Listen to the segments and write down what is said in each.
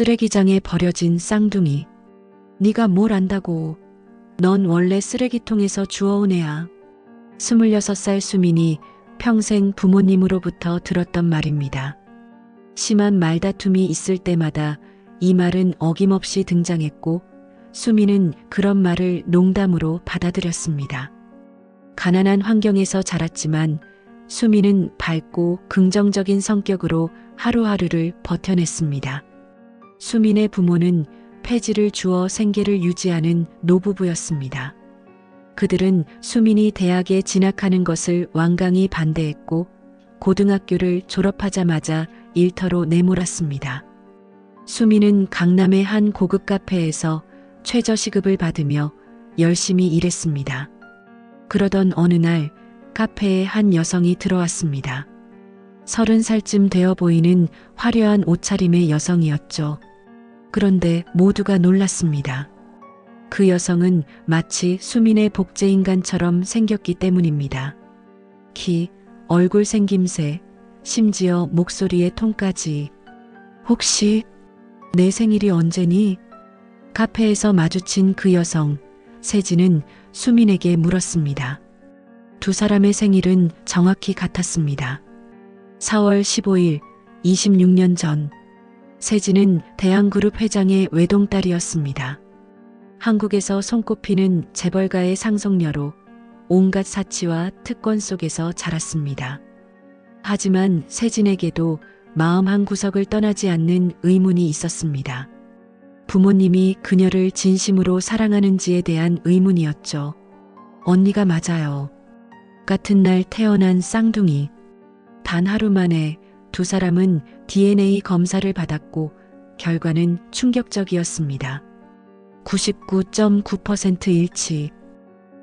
쓰레기장에 버려진 쌍둥이. 네가 뭘 안다고. 넌 원래 쓰레기통에서 주워온 애야. 26살 수민이 평생 부모님으로부터 들었던 말입니다. 심한 말다툼이 있을 때마다 이 말은 어김없이 등장했고 수민은 그런 말을 농담으로 받아들였습니다. 가난한 환경에서 자랐지만 수민은 밝고 긍정적인 성격으로 하루하루를 버텨냈습니다. 수민의 부모는 폐지를 주어 생계를 유지하는 노부부였습니다. 그들은 수민이 대학에 진학하는 것을 완강히 반대했고 고등학교를 졸업하자마자 일터로 내몰았습니다. 수민은 강남의 한 고급 카페에서 최저시급을 받으며 열심히 일했습니다. 그러던 어느 날 카페에 한 여성이 들어왔습니다. 서른 살쯤 되어 보이는 화려한 옷차림의 여성이었죠. 그런데 모두가 놀랐습니다. 그 여성은 마치 수민의 복제인간처럼 생겼기 때문입니다. 키, 얼굴 생김새, 심지어 목소리의 톤까지. 혹시 내 생일이 언제니? 카페에서 마주친 그 여성, 세진은 수민에게 물었습니다. 두 사람의 생일은 정확히 같았습니다. 4월 15일, 26년 전, 세진은 대한그룹 회장의 외동딸이었습니다. 한국에서 손꼽히는 재벌가의 상속녀로 온갖 사치와 특권 속에서 자랐습니다. 하지만 세진에게도 마음 한 구석을 떠나지 않는 의문이 있었습니다. 부모님이 그녀를 진심으로 사랑하는지에 대한 의문이었죠. 언니가 맞아요. 같은 날 태어난 쌍둥이. 단 하루 만에 두 사람은 DNA 검사를 받았고 결과는 충격적이었습니다. 99.9% 일치.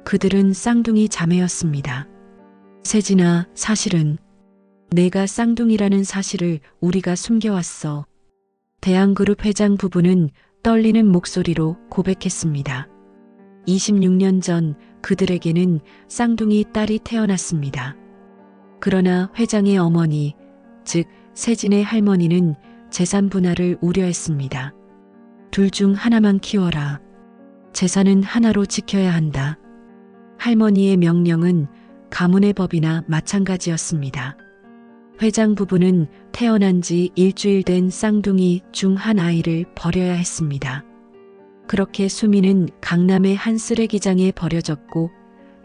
그들은 쌍둥이 자매였습니다. 세진아, 사실은 내가 쌍둥이라는 사실을 우리가 숨겨왔어. 대한그룹 회장 부부는 떨리는 목소리로 고백했습니다. 26년 전 그들에게는 쌍둥이 딸이 태어났습니다. 그러나 회장의 어머니, 즉 세진의 할머니는 재산 분할을 우려했습니다. 둘 중 하나만 키워라. 재산은 하나로 지켜야 한다. 할머니의 명령은 가문의 법이나 마찬가지였습니다. 회장 부부는 태어난 지 일주일 된 쌍둥이 중 한 아이를 버려야 했습니다. 그렇게 수미는 강남의 한 쓰레기장에 버려졌고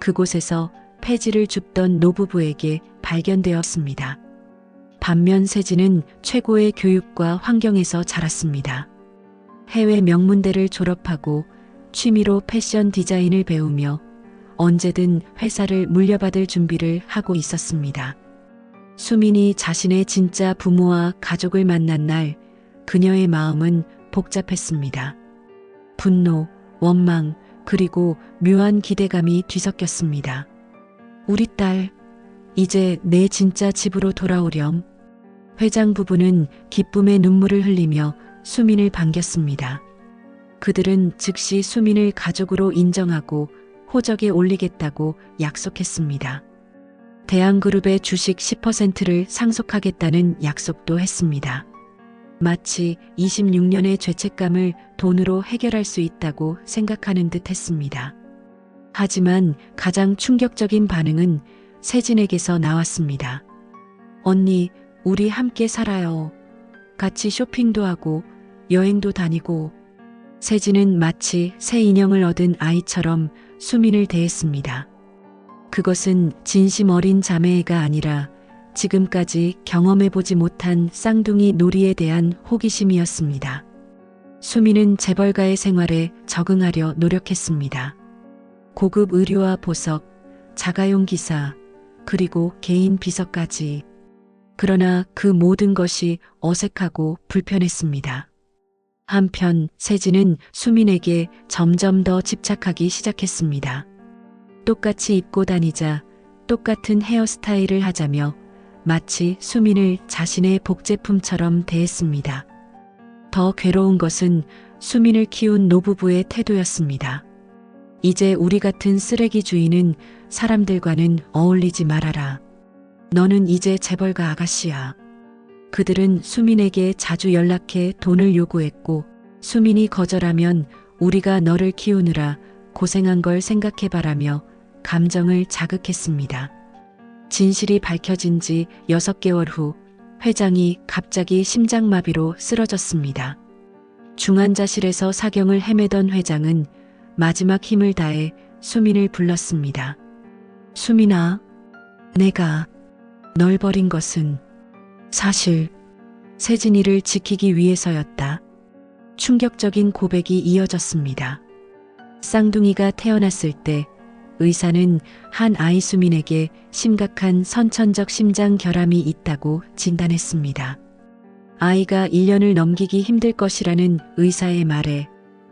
그곳에서 폐지를 줍던 노부부에게 발견되었습니다. 반면 세진은 최고의 교육과 환경에서 자랐습니다. 해외 명문대를 졸업하고 취미로 패션 디자인을 배우며 언제든 회사를 물려받을 준비를 하고 있었습니다. 수민이 자신의 진짜 부모와 가족을 만난 날 그녀의 마음은 복잡했습니다. 분노, 원망, 그리고 묘한 기대감이 뒤섞였습니다. 우리 딸, 이제 내 진짜 집으로 돌아오렴. 회장 부부는 기쁨의 눈물을 흘리며 수민을 반겼습니다. 그들은 즉시 수민을 가족으로 인정하고 호적에 올리겠다고 약속했습니다. 대한그룹의 주식 10%를 상속하겠다는 약속도 했습니다. 마치 26년의 죄책감을 돈으로 해결할 수 있다고 생각하는 듯 했습니다. 하지만 가장 충격적인 반응은 세진에게서 나왔습니다. 언니, 우리 함께 살아요. 같이 쇼핑도 하고 여행도 다니고 세진은 마치 새 인형을 얻은 아이처럼 수민을 대했습니다. 그것은 진심 어린 자매가 아니라 지금까지 경험해보지 못한 쌍둥이 놀이에 대한 호기심이었습니다. 수민은 재벌가의 생활에 적응하려 노력했습니다. 고급 의류와 보석, 자가용 기사, 그리고 개인 비서까지. 그러나 그 모든 것이 어색하고 불편했습니다. 한편 세진은 수민에게 점점 더 집착하기 시작했습니다. 똑같이 입고 다니자 똑같은 헤어스타일을 하자며 마치 수민을 자신의 복제품처럼 대했습니다. 더 괴로운 것은 수민을 키운 노부부의 태도였습니다. 이제 우리 같은 쓰레기 주인은 사람들과는 어울리지 말아라. 너는 이제 재벌가 아가씨야. 그들은 수민에게 자주 연락해 돈을 요구했고 수민이 거절하면 우리가 너를 키우느라 고생한 걸 생각해바라며 감정을 자극했습니다. 진실이 밝혀진 지 6개월 후 회장이 갑자기 심장마비로 쓰러졌습니다. 중환자실에서 사경을 헤매던 회장은 마지막 힘을 다해 수민을 불렀습니다. 수민아, 내가 널 버린 것은 사실 세진이를 지키기 위해서였다. 충격적인 고백이 이어졌습니다. 쌍둥이가 태어났을 때 의사는 한 아이 수민에게 심각한 선천적 심장 결함이 있다고 진단했습니다. 아이가 1년을 넘기기 힘들 것이라는 의사의 말에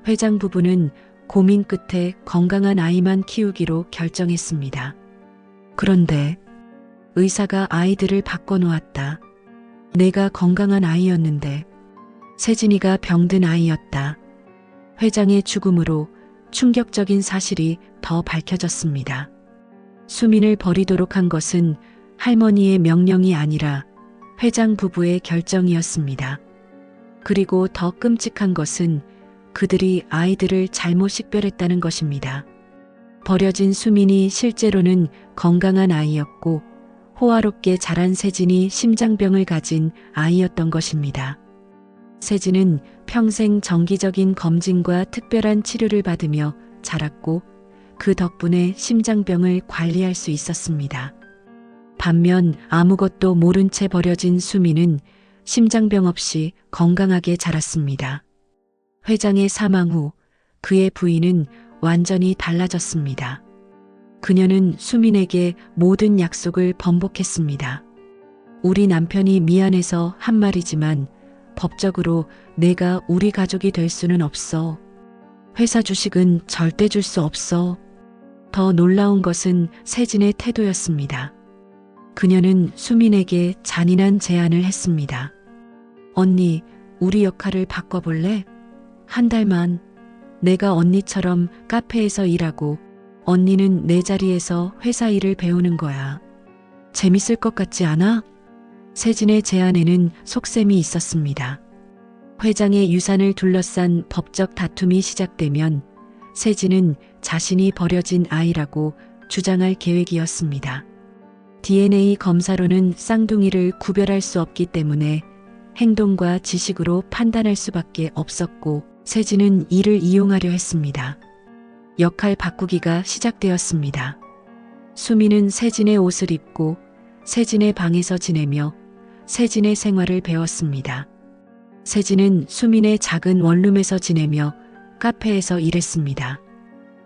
회장 부부는 고민 끝에 건강한 아이만 키우기로 결정했습니다. 그런데 의사가 아이들을 바꿔놓았다. 내가 건강한 아이였는데 세진이가 병든 아이였다. 회장의 죽음으로 충격적인 사실이 더 밝혀졌습니다. 수민을 버리도록 한 것은 할머니의 명령이 아니라 회장 부부의 결정이었습니다. 그리고 더 끔찍한 것은 그들이 아이들을 잘못 식별했다는 것입니다. 버려진 수민이 실제로는 건강한 아이였고 호화롭게 자란 세진이 심장병을 가진 아이였던 것입니다. 세진은 평생 정기적인 검진과 특별한 치료를 받으며 자랐고 그 덕분에 심장병을 관리할 수 있었습니다. 반면 아무것도 모른 채 버려진 수미는 심장병 없이 건강하게 자랐습니다. 회장의 사망 후 그의 부인은 완전히 달라졌습니다. 그녀는 수민에게 모든 약속을 번복했습니다. 우리 남편이 미안해서 한 말이지만 법적으로 내가 우리 가족이 될 수는 없어. 회사 주식은 절대 줄 수 없어. 더 놀라운 것은 세진의 태도였습니다. 그녀는 수민에게 잔인한 제안을 했습니다. 언니, 우리 역할을 바꿔볼래? 한 달만 내가 언니처럼 카페에서 일하고 언니는 내 자리에서 회사 일을 배우는 거야. 재밌을 것 같지 않아? 세진의 제안에는 속셈이 있었습니다. 회장의 유산을 둘러싼 법적 다툼이 시작되면 세진은 자신이 버려진 아이라고 주장할 계획이었습니다. DNA 검사로는 쌍둥이를 구별할 수 없기 때문에 행동과 지식으로 판단할 수밖에 없었고 세진은 이를 이용하려 했습니다. 역할 바꾸기가 시작되었습니다. 수미는 세진의 옷을 입고 세진의 방에서 지내며 세진의 생활을 배웠습니다. 세진은 수민의 작은 원룸에서 지내며 카페에서 일했습니다.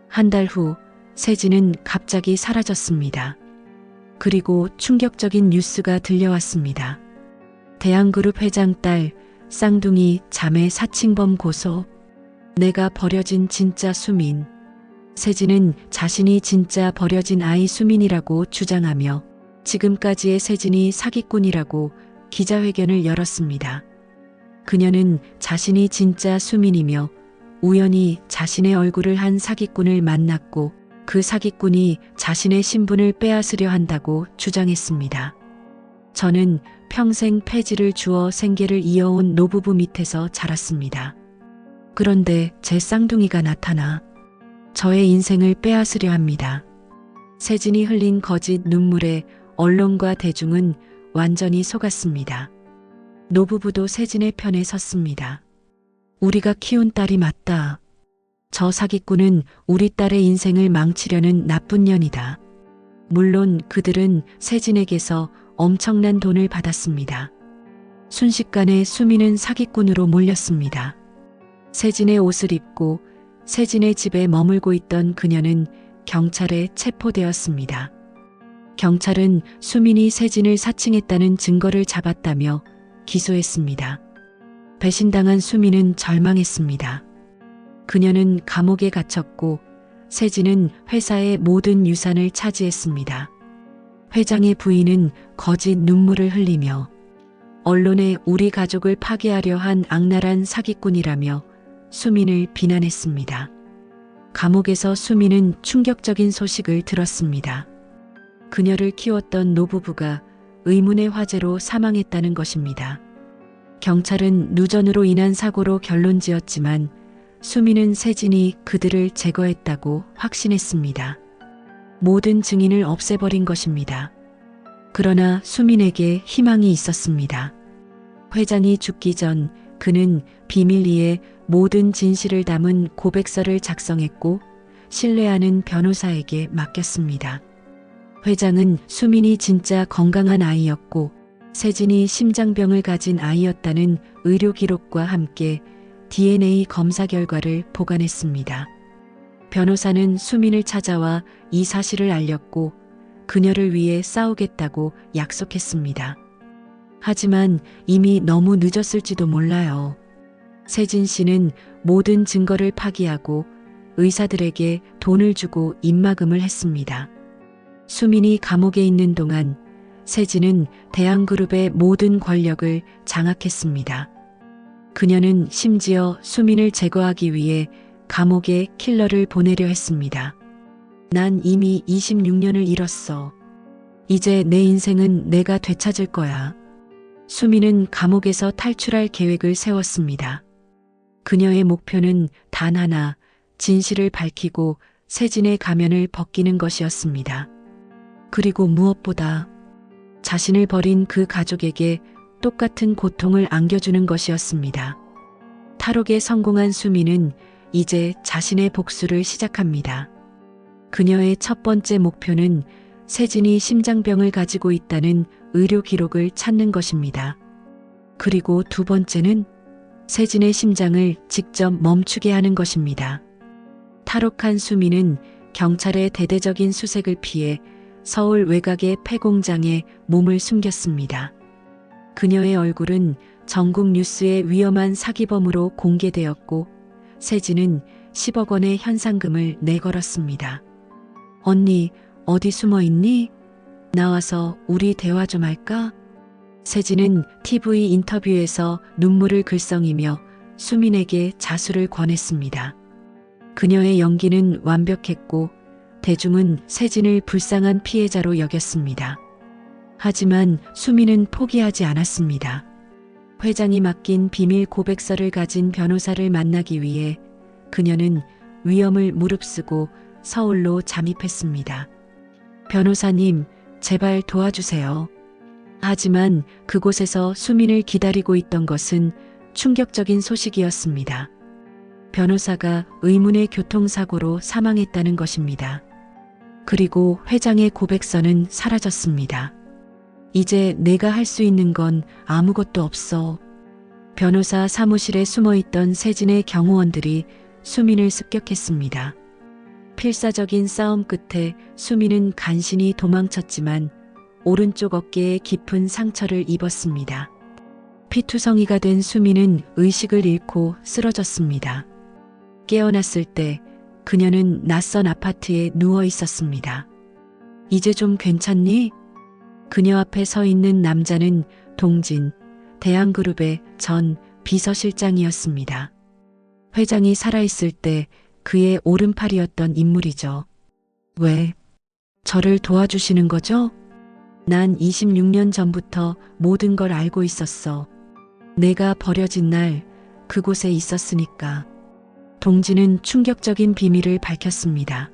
한 달 후 세진은 갑자기 사라졌습니다. 그리고 충격적인 뉴스가 들려왔습니다. 대한그룹 회장 딸 쌍둥이 자매 사칭범 고소. 내가 버려진 진짜 수민. 세진은 자신이 진짜 버려진 아이 수민이라고 주장하며 지금까지의 세진이 사기꾼이라고 기자회견을 열었습니다. 그녀는 자신이 진짜 수민이며 우연히 자신의 얼굴을 한 사기꾼을 만났고 그 사기꾼이 자신의 신분을 빼앗으려 한다고 주장했습니다. 저는 평생 폐지를 주어 생계를 이어온 노부부 밑에서 자랐습니다. 그런데 제 쌍둥이가 나타나 저의 인생을 빼앗으려 합니다. 세진이 흘린 거짓 눈물에 언론과 대중은 완전히 속았습니다. 노부부도 세진의 편에 섰습니다. 우리가 키운 딸이 맞다. 저 사기꾼은 우리 딸의 인생을 망치려는 나쁜 년이다. 물론 그들은 세진에게서 엄청난 돈을 받았습니다. 순식간에 수미는 사기꾼으로 몰렸습니다. 세진의 옷을 입고 세진의 집에 머물고 있던 그녀는 경찰에 체포되었습니다. 경찰은 수민이 세진을 사칭했다는 증거를 잡았다며 기소했습니다. 배신당한 수민은 절망했습니다. 그녀는 감옥에 갇혔고 세진은 회사의 모든 유산을 차지했습니다. 회장의 부인은 거짓 눈물을 흘리며 언론에 우리 가족을 파괴하려 한 악랄한 사기꾼이라며 수민을 비난했습니다. 감옥에서 수민은 충격적인 소식을 들었습니다. 그녀를 키웠던 노부부가 의문의 화재로 사망했다는 것입니다. 경찰은 누전으로 인한 사고로 결론 지었지만 수민은 세진이 그들을 제거했다고 확신했습니다. 모든 증인을 없애버린 것입니다. 그러나 수민에게 희망이 있었습니다. 회장이 죽기 전 그는 비밀리에 모든 진실을 담은 고백서를 작성했고 신뢰하는 변호사에게 맡겼습니다. 회장은 수민이 진짜 건강한 아이였고 세진이 심장병을 가진 아이였다는 의료 기록과 함께 DNA 검사 결과를 보관했습니다. 변호사는 수민을 찾아와 이 사실을 알렸고 그녀를 위해 싸우겠다고 약속했습니다. 하지만 이미 너무 늦었을지도 몰라요. 세진 씨는 모든 증거를 파기하고 의사들에게 돈을 주고 입막음을 했습니다. 수민이 감옥에 있는 동안 세진은 대한그룹의 모든 권력을 장악했습니다. 그녀는 심지어 수민을 제거하기 위해 감옥에 킬러를 보내려 했습니다. 난 이미 26년을 잃었어. 이제 내 인생은 내가 되찾을 거야. 수민은 감옥에서 탈출할 계획을 세웠습니다. 그녀의 목표는 단 하나, 진실을 밝히고 세진의 가면을 벗기는 것이었습니다. 그리고 무엇보다 자신을 버린 그 가족에게 똑같은 고통을 안겨주는 것이었습니다. 탈옥에 성공한 수민은 이제 자신의 복수를 시작합니다. 그녀의 첫 번째 목표는 세진이 심장병을 가지고 있다는 의료 기록을 찾는 것입니다. 그리고 두 번째는 세진의 심장을 직접 멈추게 하는 것입니다. 탈옥한 수민은 경찰의 대대적인 수색을 피해 서울 외곽의 폐공장에 몸을 숨겼습니다. 그녀의 얼굴은 전국 뉴스의 위험한 사기범으로 공개되었고 세진은 10억 원의 현상금을 내걸었습니다. 언니, 어디 숨어 있니? 나와서 우리 대화 좀 할까? 세진은 TV 인터뷰에서 눈물을 글썽이며 수민에게 자수를 권했습니다. 그녀의 연기는 완벽했고 대중은 세진을 불쌍한 피해자로 여겼습니다. 하지만 수민은 포기하지 않았습니다. 회장이 맡긴 비밀 고백서를 가진 변호사를 만나기 위해 그녀는 위험을 무릅쓰고 서울로 잠입했습니다. 변호사님, 제발 도와주세요. 하지만 그곳에서 수민을 기다리고 있던 것은 충격적인 소식이었습니다. 변호사가 의문의 교통사고로 사망했다는 것입니다. 그리고 회장의 고백서는 사라졌습니다. 이제 내가 할 수 있는 건 아무것도 없어. 변호사 사무실에 숨어 있던 세진의 경호원들이 수민을 습격했습니다. 필사적인 싸움 끝에 수민은 간신히 도망쳤지만 오른쪽 어깨에 깊은 상처를 입었습니다. 피투성이가 된 수민은 의식을 잃고 쓰러졌습니다. 깨어났을 때 그녀는 낯선 아파트에 누워 있었습니다. 이제 좀 괜찮니? 그녀 앞에 서 있는 남자는 동진, 대한그룹의 전 비서실장이었습니다. 회장이 살아있을 때 그의 오른팔이었던 인물이죠. 왜? 저를 도와주시는 거죠? 난 26년 전부터 모든 걸 알고 있었어. 내가 버려진 날 그곳에 있었으니까. 동지는 충격적인 비밀을 밝혔습니다.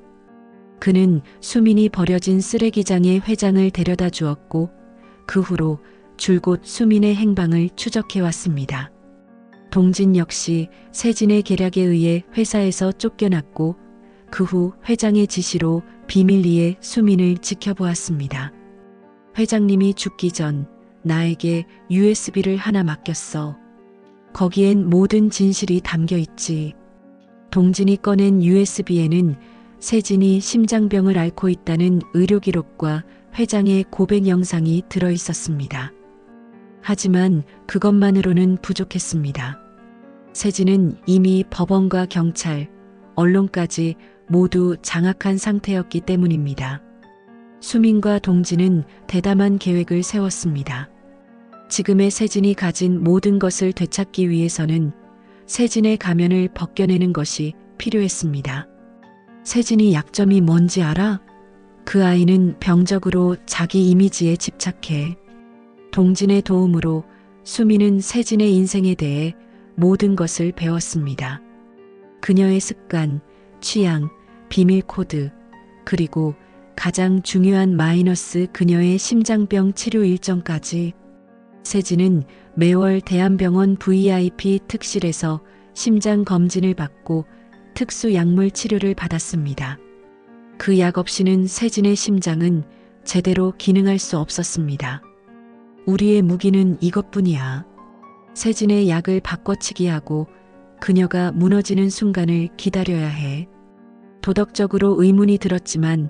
그는 수민이 버려진 쓰레기장의 회장을 데려다 주었고 그 후로 줄곧 수민의 행방을 추적해 왔습니다. 동진 역시 세진의 계략에 의해 회사에서 쫓겨났고 그 후 회장의 지시로 비밀리에 수민을 지켜보았습니다. 회장님이 죽기 전 나에게 USB를 하나 맡겼어. 거기엔 모든 진실이 담겨 있지. 동진이 꺼낸 USB에는 세진이 심장병을 앓고 있다는 의료 기록과 회장의 고백 영상이 들어 있었습니다. 하지만 그것만으로는 부족했습니다. 세진은 이미 법원과 경찰, 언론까지 모두 장악한 상태였기 때문입니다. 수민과 동진은 대담한 계획을 세웠습니다. 지금의 세진이 가진 모든 것을 되찾기 위해서는 세진의 가면을 벗겨내는 것이 필요했습니다. 세진이 약점이 뭔지 알아? 그 아이는 병적으로 자기 이미지에 집착해. 동진의 도움으로 수미는 세진의 인생에 대해 모든 것을 배웠습니다. 그녀의 습관, 취향, 비밀 코드, 그리고 가장 중요한 마이너스 그녀의 심장병 치료 일정까지 세진은 매월 대한병원 VIP 특실에서 심장 검진을 받고 특수 약물 치료를 받았습니다. 그 약 없이는 세진의 심장은 제대로 기능할 수 없었습니다. 우리의 무기는 이것뿐이야. 세진의 약을 바꿔치기 하고 그녀가 무너지는 순간을 기다려야 해. 도덕적으로 의문이 들었지만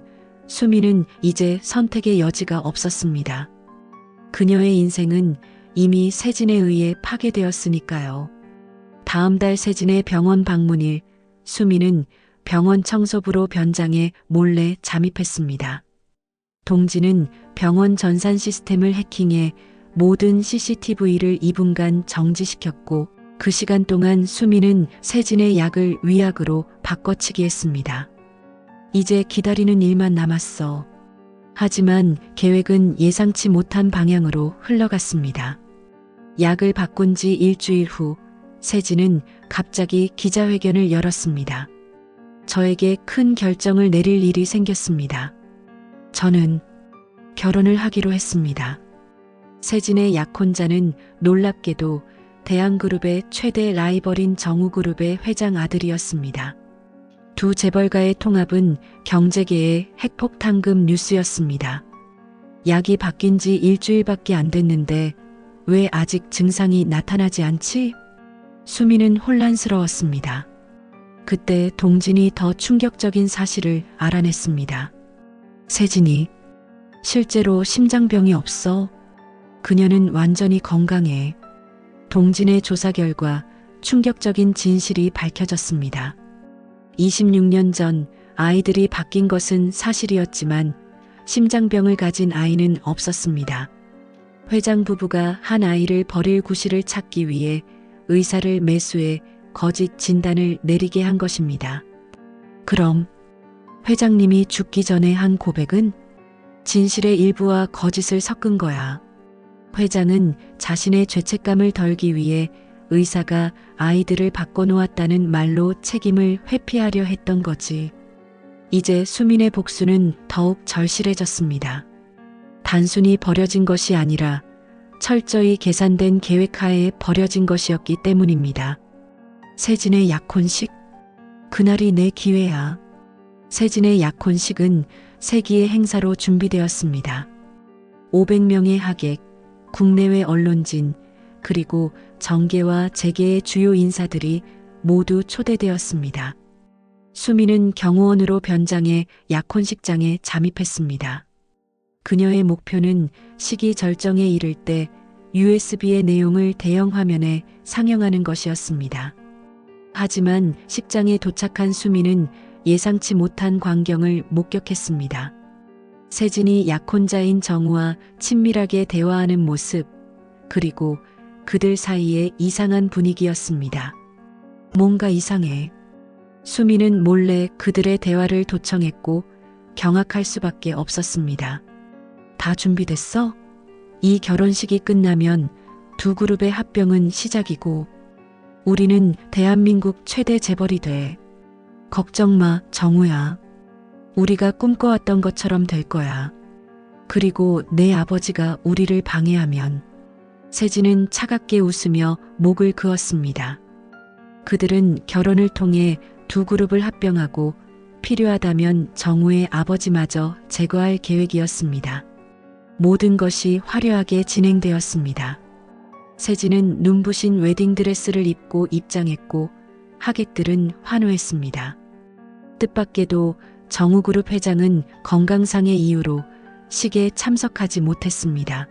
수미는 이제 선택의 여지가 없었습니다. 그녀의 인생은 이미 세진에 의해 파괴되었으니까요. 다음 달 세진의 병원 방문일 수미는 병원 청소부로 변장해 몰래 잠입했습니다. 동지는 병원 전산 시스템을 해킹해 모든 CCTV를 2분간 정지시켰고 그 시간 동안 수미는 세진의 약을 위약으로 바꿔치기 했습니다. 이제 기다리는 일만 남았어. 하지만 계획은 예상치 못한 방향으로 흘러갔습니다. 약을 바꾼 지 일주일 후 세진은 갑자기 기자회견을 열었습니다. 저에게 큰 결정을 내릴 일이 생겼습니다. 저는 결혼을 하기로 했습니다. 세진의 약혼자는 놀랍게도 대한그룹의 최대 라이벌인 정우그룹의 회장 아들이었습니다. 두 재벌가의 통합은 경제계의 핵폭탄급 뉴스였습니다. 약이 바뀐 지 일주일밖에 안 됐는데 왜 아직 증상이 나타나지 않지? 수미는 혼란스러웠습니다. 그때 동진이 더 충격적인 사실을 알아냈습니다. 세진이 실제로 심장병이 없어. 그녀는 완전히 건강해. 동진의 조사 결과 충격적인 진실이 밝혀졌습니다. 26년 전 아이들이 바뀐 것은 사실이었지만 심장병을 가진 아이는 없었습니다. 회장 부부가 한 아이를 버릴 구실을 찾기 위해 의사를 매수해 거짓 진단을 내리게 한 것입니다. 그럼 회장님이 죽기 전에 한 고백은 진실의 일부와 거짓을 섞은 거야. 회장은 자신의 죄책감을 덜기 위해 의사가 아이들을 바꿔놓았다는 말로 책임을 회피하려 했던 거지. 이제 수민의 복수는 더욱 절실해졌습니다. 단순히 버려진 것이 아니라 철저히 계산된 계획하에 버려진 것이었기 때문입니다. 세진의 약혼식? 그날이 내 기회야. 세진의 약혼식은 세기의 행사로 준비되었습니다. 500명의 하객, 국내외 언론진, 그리고 정계와 재계의 주요 인사들이 모두 초대되었습니다. 수미는 경호원으로 변장해 약혼식장에 잠입했습니다. 그녀의 목표는 시기 절정에 이를 때 USB의 내용을 대형 화면에 상영하는 것이었습니다. 하지만 식장에 도착한 수미는 예상치 못한 광경을 목격했습니다. 세진이 약혼자인 정우와 친밀하게 대화하는 모습, 그리고 그들 사이에 이상한 분위기였습니다. 뭔가 이상해. 수미는 몰래 그들의 대화를 도청했고 경악할 수밖에 없었습니다. 다 준비됐어? 이 결혼식이 끝나면 두 그룹의 합병은 시작이고 우리는 대한민국 최대 재벌이 돼. 걱정 마, 정우야. 우리가 꿈꿔왔던 것처럼 될 거야. 그리고 내 아버지가 우리를 방해하면 세진은 차갑게 웃으며 목을 그었습니다. 그들은 결혼을 통해 두 그룹을 합병하고 필요하다면 정우의 아버지마저 제거할 계획이었습니다. 모든 것이 화려하게 진행되었습니다. 세진은 눈부신 웨딩드레스를 입고 입장했고 하객들은 환호했습니다. 뜻밖에도 정우그룹 회장은 건강상의 이유로 식에 참석하지 못했습니다.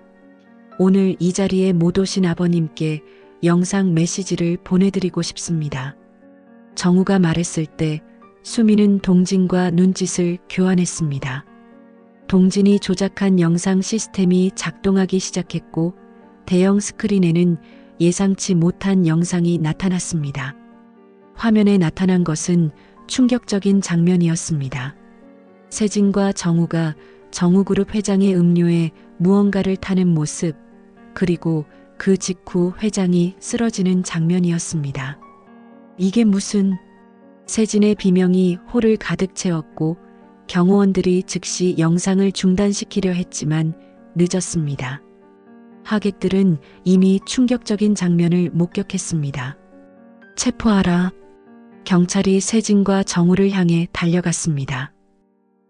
오늘 이 자리에 못 오신 아버님께 영상 메시지를 보내드리고 싶습니다. 정우가 말했을 때 수미는 동진과 눈짓을 교환했습니다. 동진이 조작한 영상 시스템이 작동하기 시작했고 대형 스크린에는 예상치 못한 영상이 나타났습니다. 화면에 나타난 것은 충격적인 장면이었습니다. 세진과 정우가 정우그룹 회장의 음료에 무언가를 타는 모습, 그리고 그 직후 회장이 쓰러지는 장면이었습니다. 이게 무슨 세진의 비명이 홀을 가득 채웠고 경호원들이 즉시 영상을 중단시키려 했지만 늦었습니다. 하객들은 이미 충격적인 장면을 목격했습니다. 체포하라. 경찰이 세진과 정우를 향해 달려갔습니다.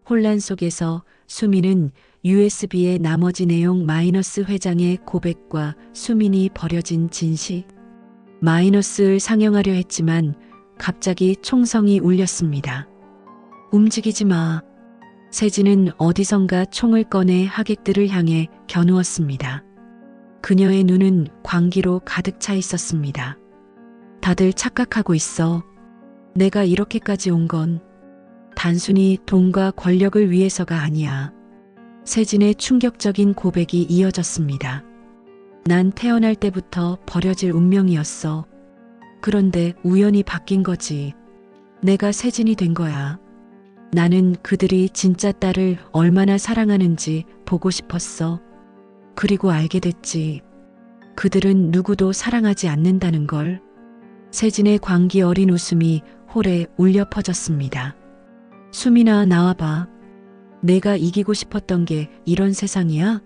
혼란 속에서 수민은 USB의 나머지 내용 마이너스 회장의 고백과 수민이 버려진 진실, 마이너스를 상영하려 했지만 갑자기 총성이 울렸습니다. 움직이지 마. 세진은 어디선가 총을 꺼내 하객들을 향해 겨누었습니다. 그녀의 눈은 광기로 가득 차 있었습니다. 다들 착각하고 있어. 내가 이렇게까지 온 건 단순히 돈과 권력을 위해서가 아니야. 세진의 충격적인 고백이 이어졌습니다. 난 태어날 때부터 버려질 운명이었어. 그런데 우연히 바뀐 거지. 내가 세진이 된 거야. 나는 그들이 진짜 딸을 얼마나 사랑하는지 보고 싶었어. 그리고 알게 됐지. 그들은 누구도 사랑하지 않는다는 걸. 세진의 광기 어린 웃음이 홀에 울려 퍼졌습니다. 수민아, 나와봐. 내가 이기고 싶었던 게 이런 세상이야?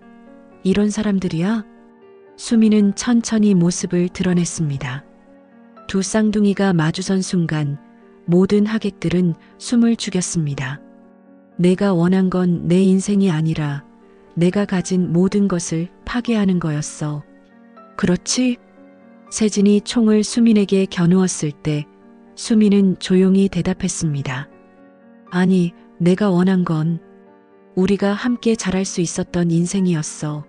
이런 사람들이야? 수민은 천천히 모습을 드러냈습니다. 두 쌍둥이가 마주선 순간 모든 하객들은 숨을 죽였습니다. 내가 원한 건 내 인생이 아니라 내가 가진 모든 것을 파괴하는 거였어. 그렇지? 세진이 총을 수민에게 겨누었을 때 수민은 조용히 대답했습니다. 아니, 내가 원한 건 우리가 함께 자랄 수 있었던 인생이었어.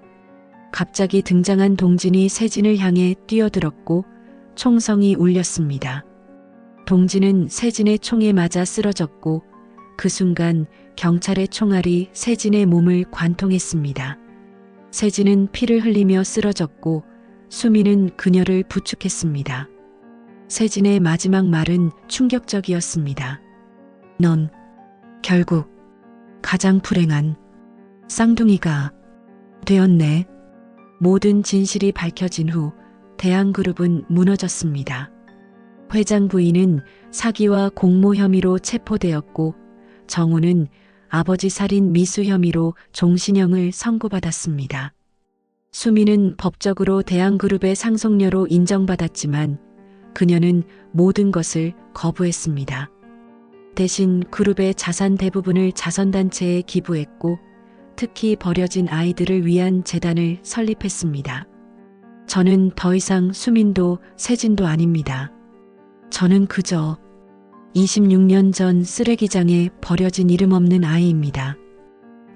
갑자기 등장한 동진이 세진을 향해 뛰어들었고 총성이 울렸습니다. 동진은 세진의 총에 맞아 쓰러졌고 그 순간 경찰의 총알이 세진의 몸을 관통했습니다. 세진은 피를 흘리며 쓰러졌고 수미는 그녀를 부축했습니다. 세진의 마지막 말은 충격적이었습니다. 넌 결국 가장 불행한 쌍둥이가 되었네. 모든 진실이 밝혀진 후 대한그룹은 무너졌습니다. 회장 부인은 사기와 공모 혐의로 체포되었고 정우는 아버지 살인 미수 혐의로 종신형을 선고받았습니다. 수미는 법적으로 대한그룹의 상속녀로 인정받았지만 그녀는 모든 것을 거부했습니다. 대신 그룹의 자산 대부분을 자선단체에 기부했고 특히 버려진 아이들을 위한 재단을 설립했습니다. 저는 더 이상 수민도 세진도 아닙니다. 저는 그저 26년 전 쓰레기장에 버려진 이름 없는 아이입니다.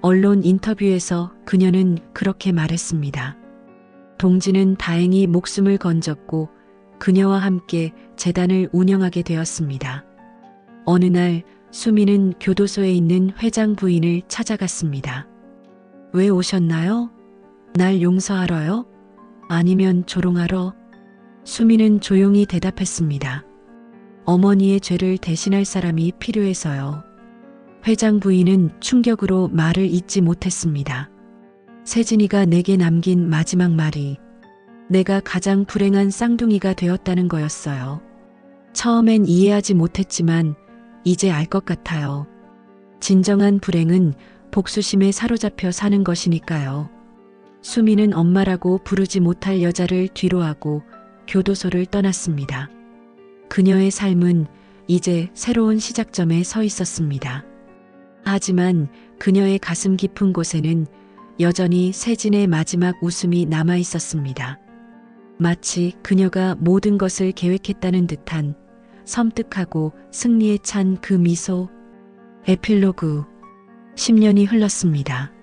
언론 인터뷰에서 그녀는 그렇게 말했습니다. 동지는 다행히 목숨을 건졌고 그녀와 함께 재단을 운영하게 되었습니다. 어느 날 수미는 교도소에 있는 회장 부인을 찾아갔습니다. 왜 오셨나요? 날 용서하러요? 아니면 조롱하러? 수미는 조용히 대답했습니다. 어머니의 죄를 대신할 사람이 필요해서요. 회장 부인은 충격으로 말을 잇지 못했습니다. 세진이가 내게 남긴 마지막 말이 내가 가장 불행한 쌍둥이가 되었다는 거였어요. 처음엔 이해하지 못했지만 이제 알 것 같아요. 진정한 불행은 복수심에 사로잡혀 사는 것이니까요. 수미는 엄마라고 부르지 못할 여자를 뒤로하고 교도소를 떠났습니다. 그녀의 삶은 이제 새로운 시작점에 서 있었습니다. 하지만 그녀의 가슴 깊은 곳에는 여전히 세진의 마지막 웃음이 남아 있었습니다. 마치 그녀가 모든 것을 계획했다는 듯한 섬뜩하고 승리에 찬 그 미소. 에필로그. 10년이 흘렀습니다.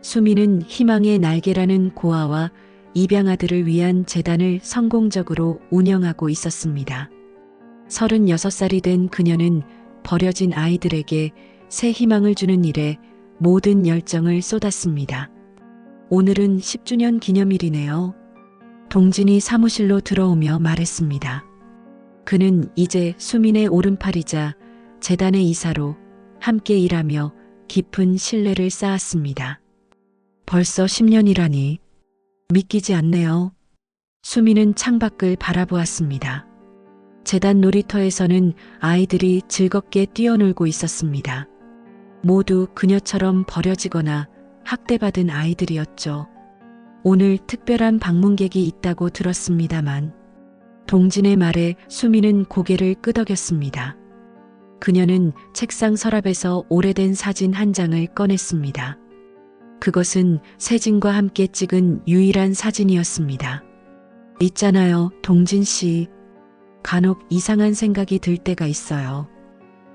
수미는 희망의 날개라는 고아와 입양아들을 위한 재단을 성공적으로 운영하고 있었습니다. 36살이 된 그녀는 버려진 아이들에게 새 희망을 주는 일에 모든 열정을 쏟았습니다. 오늘은 10주년 기념일이네요. 동진이 사무실로 들어오며 말했습니다. 그는 이제 수민의 오른팔이자 재단의 이사로 함께 일하며 깊은 신뢰를 쌓았습니다. 벌써 10년이라니 믿기지 않네요. 수미는 창밖을 바라보았습니다. 재단 놀이터에서는 아이들이 즐겁게 뛰어놀고 있었습니다. 모두 그녀처럼 버려지거나 학대받은 아이들이었죠. 오늘 특별한 방문객이 있다고 들었습니다만 동진의 말에 수미는 고개를 끄덕였습니다. 그녀는 책상 서랍에서 오래된 사진 한 장을 꺼냈습니다. 그것은 세진과 함께 찍은 유일한 사진이었습니다. 있잖아요, 동진 씨. 간혹 이상한 생각이 들 때가 있어요.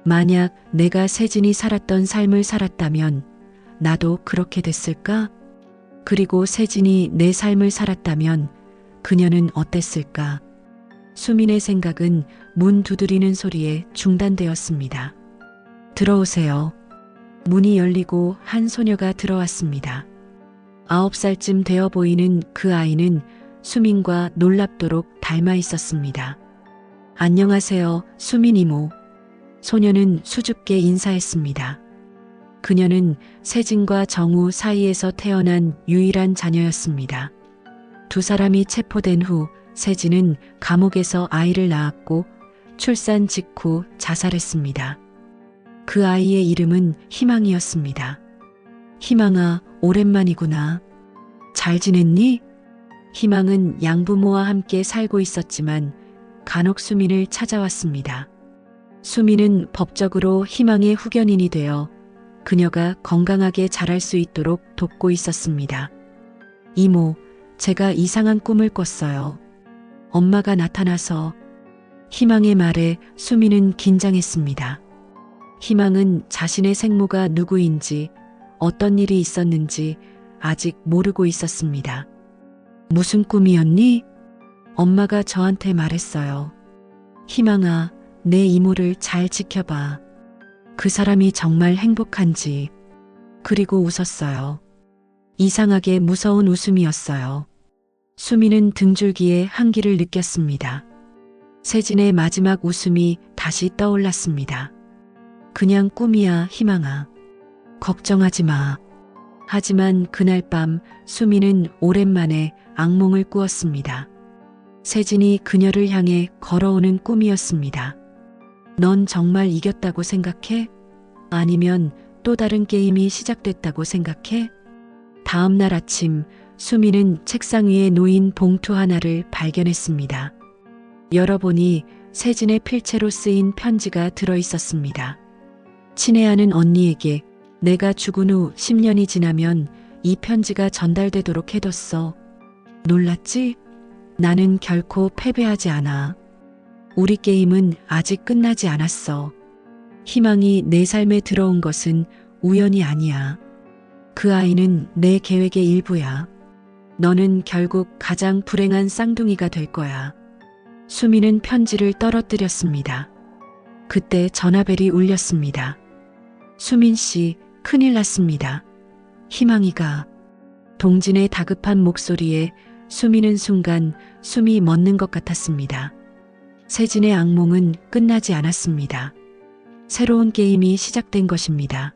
만약 내가 세진이 살았던 삶을 살았다면 나도 그렇게 됐을까? 그리고 세진이 내 삶을 살았다면 그녀는 어땠을까? 수민의 생각은 문 두드리는 소리에 중단되었습니다. 들어오세요. 문이 열리고 한 소녀가 들어왔습니다. 아홉 살쯤 되어 보이는 그 아이는 수민과 놀랍도록 닮아 있었습니다. 안녕하세요, 수민 이모. 소녀는 수줍게 인사했습니다. 그녀는 세진과 정우 사이에서 태어난 유일한 자녀였습니다. 두 사람이 체포된 후 세진은 감옥에서 아이를 낳았고 출산 직후 자살했습니다. 그 아이의 이름은 희망이었습니다. 희망아, 오랜만이구나. 잘 지냈니? 희망은 양부모와 함께 살고 있었지만 간혹 수민을 찾아왔습니다. 수민은 법적으로 희망의 후견인이 되어 그녀가 건강하게 자랄 수 있도록 돕고 있었습니다. 이모, 제가 이상한 꿈을 꿨어요. 엄마가 나타나서 희망의 말에 수민은 긴장했습니다. 희망은 자신의 생모가 누구인지 어떤 일이 있었는지 아직 모르고 있었습니다. 무슨 꿈이었니? 엄마가 저한테 말했어요. 희망아, 내 이모를 잘 지켜봐. 그 사람이 정말 행복한지. 그리고 웃었어요. 이상하게 무서운 웃음이었어요. 수미는 등줄기에 한기를 느꼈습니다. 세진의 마지막 웃음이 다시 떠올랐습니다. 그냥 꿈이야, 희망아. 걱정하지 마. 하지만 그날 밤 수미는 오랜만에 악몽을 꾸었습니다. 세진이 그녀를 향해 걸어오는 꿈이었습니다. 넌 정말 이겼다고 생각해? 아니면 또 다른 게임이 시작됐다고 생각해? 다음 날 아침 수미는 책상 위에 놓인 봉투 하나를 발견했습니다. 열어보니 세진의 필체로 쓰인 편지가 들어 있었습니다. 친애하는 언니에게 내가 죽은 후 10년이 지나면 이 편지가 전달되도록 해뒀어. 놀랐지? 나는 결코 패배하지 않아. 우리 게임은 아직 끝나지 않았어. 희망이 내 삶에 들어온 것은 우연이 아니야. 그 아이는 내 계획의 일부야. 너는 결국 가장 불행한 쌍둥이가 될 거야. 수미는 편지를 떨어뜨렸습니다. 그때 전화벨이 울렸습니다. 수민 씨, 큰일 났습니다. 희망이가 동진의 다급한 목소리에 수미는 순간 숨이 멎는 것 같았습니다. 세진의 악몽은 끝나지 않았습니다. 새로운 게임이 시작된 것입니다.